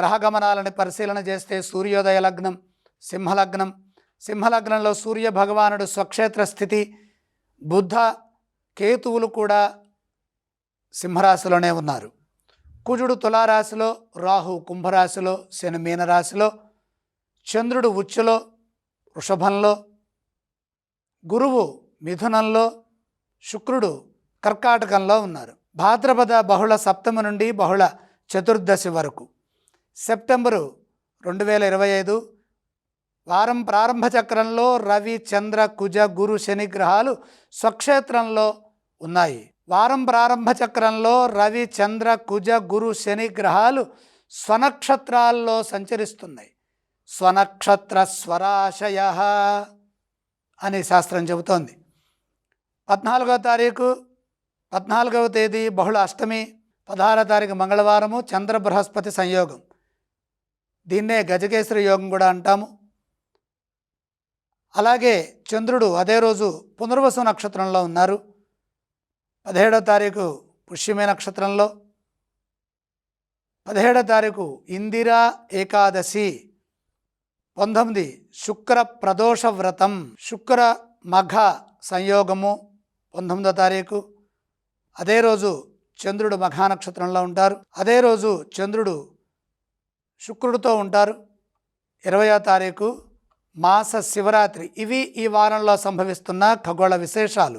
గ్రహగమనాలని పరిశీలన చేస్తే సూర్యోదయ లగ్నం సింహలగ్నం. సింహలగ్నంలో సూర్య భగవానుడు స్వక్షేత్ర స్థితి బుద్ధ కేతువులు కూడా సింహరాశిలోనే ఉన్నారు. కుజుడు తులారాశిలో రాహు కుంభరాశిలో శని మీనరాశిలో చంద్రుడు ఉచ్చులో వృషభంలో గురువు మిథునంలో శుక్రుడు కర్కాటకంలో ఉన్నారు. భాద్రపద బహుళ సప్తమి నుండి బహుళ చతుర్దశి వరకు. సెప్టెంబరు రెండు వేల ఇరవై ఐదు వారం ప్రారంభ చక్రంలో రవి చంద్ర కుజ గురు శని గ్రహాలు స్వక్షేత్రంలో ఉన్నాయి. వారం ప్రారంభ చక్రంలో రవి చంద్ర కుజ గురు శని గ్రహాలు స్వనక్షత్రాల్లో సంచరిస్తున్నాయి. స్వనక్షత్ర స్వరాశయ అని శాస్త్రం చెబుతోంది. పద్నాలుగవ తారీఖు పద్నాలుగవ తేదీ బహుళ అష్టమి పదహారో తారీఖు మంగళవారము చంద్ర బృహస్పతి సంయోగం. దీన్నే గజకేశ్వరి యోగం కూడా అంటాము. అలాగే చంద్రుడు అదే రోజు పునర్వసు నక్షత్రంలో ఉన్నారు. పదిహేడో తారీఖు పుష్యమే నక్షత్రంలో. పదిహేడో తారీఖు ఇందిరా ఏకాదశి. పంతొమ్మిది శుక్ర ప్రదోష వ్రతం. శుక్ర మఘ సంయోగము పంతొమ్మిదో తారీఖు. అదే రోజు చంద్రుడు మఘా నక్షత్రంలో ఉంటారు. అదే రోజు చంద్రుడు శుక్రుడితో ఉంటారు. ఇరవయో తారీఖు మాస శివరాత్రి. ఇవి ఈ వారంలో సంభవిస్తున్న ఖగోళ విశేషాలు.